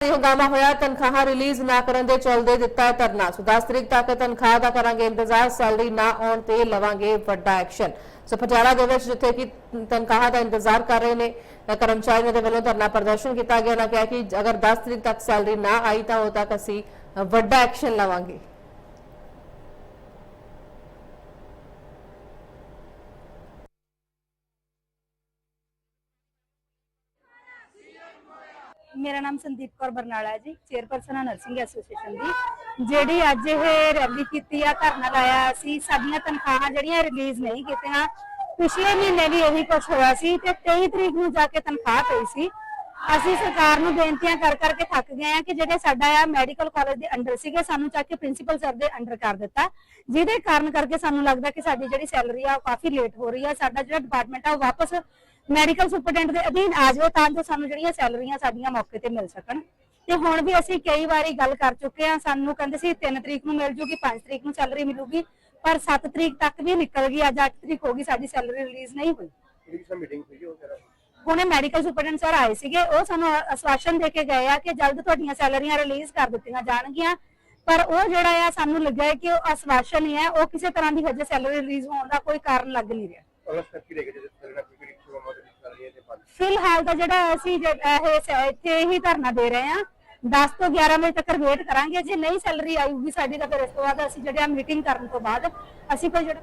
ਇਹ ਹੰਗਾਮਾ ਹੋਇਆ, ਤਨਖਾਹ ਰਿਲੀਜ਼ ਨਾ ਕਰਨ ਦੇ ਚਲਦੇ ਦਿੱਤਾ ਹੈ ਧਰਨਾ। 10 ਤਰੀਕ ਤੱਕ ਤਨਖਾਹ ਦਾ ਕਰਾਂਗੇ ਇੰਤਜ਼ਾਰ, ਸੈਲਰੀ ਨਾ ਆਉਣ ਤੇ ਲਵਾਂਗੇ ਵੱਡਾ ਐਕਸ਼ਨ। ਸੋ ਪਟਿਆਲਾ ਦੇ ਵਿੱਚ ਜਿੱਥੇ ਕਿ ਤਨਖਾਹ ਦਾ ਇੰਤਜ਼ਾਰ ਕਰ ਰਹੇ ਨੇ ਕਰਮਚਾਰੀਆਂ ਦੇ ਵੱਲੋਂ ਧਰਨਾ ਪ੍ਰਦਰਸ਼ਨ ਕੀਤਾ ਗਿਆ। ਨਾ ਕਿਹਾ ਕਿ ਅਗਰ 10 ਤਰੀਕ ਤੱਕ ਸੈਲਰੀ ਨਾ ਆਈ ਤਾਂ ਉਦੋਂ ਤੱਕ ਅਸੀਂ ਵੱਡਾ ਐਕਸ਼ਨ ਲਵਾਂਗੇ। ਮੇਰਾ ਨਾਮ ਸੰਦੀਪ ਕੌਰ ਬਰਨਾਲਾ ਹੈ ਜੀ ਚੇਅਰਪਰਸਨ ਆ ਨਰਸਿੰਗ ਐਸੋਸੀਏਸ਼ਨ ਦੀ। ਜਿਹੜੀ ਅੱਜ ਇਹ ਰੈਲੀ ਕੀਤੀ ਆ, ਧਰਨਾ ਲਾਇਆ ਸੀ, ਸਾਡੀਆਂ ਤਨਖਾਹਾਂ ਜਿਹੜੀਆਂ ਰਿਲੀਜ਼ ਨਹੀਂ ਕੀਤੀਆਂ, ਪਿਛਲੇ ਮਹੀਨੇ ਵੀ ਇਹੀ ਕੁਝ ਹੋਇਆ ਸੀ ਤੇ 23 ਤਰੀਕ ਨੂੰ ਜਾ ਕੇ ਤਨਖਾਹ ਪਈ ਸੀ। ਅਸੀਂ ਸਰਕਾਰ ਨੂੰ ਬੇਨਤੀਆਂ ਕਰ ਕਰਕੇ ਥੱਕ ਗਏ ਆ ਕਿ ਜਿਹੜੇ ਸਾਡਾ ਆ ਮੈਡੀਕਲ ਕਾਲਜ ਦੇ ਅੰਡਰ ਸੀਗੇ, ਸਾਨੂੰ ਚੱਕ ਕੇ ਪ੍ਰਿੰਸੀਪਲ ਸਰ ਦੇ ਅੰਡਰ ਕਰ ਦਿੱਤਾ। ਜਿਹਦੇ ਕਾਰਨ ਕਰਕੇ ਸਾਨੂੰ ਲੱਗਦਾ ਕਿ ਸਾਡੀ ਜਿਹੜੀ ਸੈਲਰੀ ਆ, ਉਹ ਕਾਫੀ ਲੇਟ ਹੋ ਰਹੀ ਆ। ਸਾਡਾ ਜਿਹੜਾ ਡਿਪਾਰਟਮੈਂਟ ਆ, ਉਹ ਵਾਪਸ ਮੈਡੀਕਲ ਸੁਪਰਡੈਂਟ ਦੇ ਅਧੀਨ ਆ ਜਾਵੇ ਤਾਂ ਜੋ ਸਾਨੂੰ ਜਿਹੜੀਆਂ ਸੈਲਰੀਆਂ ਸਾਡੀਆਂ ਮੌਕੇ ਤੇ ਮਿਲ ਸਕਣ। ਤੇ ਹੁਣ ਵੀ ਅਸੀਂ ਕਈ ਵਾਰੀ ਗੱਲ ਕਰ ਚੁੱਕੇ ਆ ਸਾਨੂੰ ਕਹਿੰਦੇ ਸੀ 3 ਤਰੀਕ ਨੂੰ ਮਿਲ ਜੂਗੀ 5 ਤਰੀਕ ਨੂੰ ਸੈਲਰੀ ਮਿਲੂਗੀ ਪਰ 7 ਤਰੀਕ ਤੱਕ ਵੀ ਨਿਕਲ ਗਈ ਅੱਜ 8 ਤਰੀਕ ਹੋ ਗਈ ਸਾਡੀ ਸੈਲਰੀ ਰਿਲੀਜ਼ ਨਹੀਂ ਹੋਈ। ਮੀਟਿੰਗ ਉਹ ਹੁਣੇ ਮੈਡੀਕਲ ਸੁਪਰਡੈਂਟ ਸਰ ਆਏ ਸੀਗੇ ਉਹ ਸਾਨੂੰ ਆਸ਼ਵਾਸਨ ਦੇ ਕੇ ਗਏ ਆ ਕਿ ਜਲਦ ਤੁਹਾਡੀਆਂ ਸੈਲਰੀਆਂ ਰਿਲੀਜ਼ ਕਰ ਦਿੱਤੀਆਂ ਜਾਣਗੀਆਂ ਪਰ ਉਹ ਜਿਹੜਾ ਆ ਸਾਨੂੰ ਲੱਗਾ ਹੈ ਕਿ ਉਹ ਆਸ਼ਵਾਸਨ ਹੀ ਹੈ ਉਹ ਕਿਸੇ ਤਰ੍ਹਾਂ ਦੀ ਹਜੇ ਸੈਲਰੀ ਰਿਲੀਜ਼ ਹੋਣ ਦਾ ਕੋਈ ਕਾਰਨ ਲੱਗ ਨਹੀਂ ਰਿਹਾ। ਫਿਲਹਾਲ ਤਾਂ ਜਿਹੜਾ ਅਸੀਂ ਜ- ਇਹ ਸ- ਇੱਥੇ ਹੀ ਧਰਨਾ ਦੇ ਰਹੇ ਹਾਂ 10 ਤੋਂ 11 ਵਜੇ ਤੱਕ ਵੇਟ ਕਰਾਂਗੇ। ਜੇ ਨਹੀਂ ਸੈਲਰੀ ਆਊਗੀ ਸਾਡੀ, ਤਾਂ ਫਿਰ ਇਸ ਤੋਂ ਬਾਅਦ ਅਸੀਂ ਜਿਹੜਾ ਮੀਟਿੰਗ ਕਰਨ ਤੋਂ ਬਾਅਦ, ਅਸੀਂ ਕੋਈ ਜਿਹੜਾ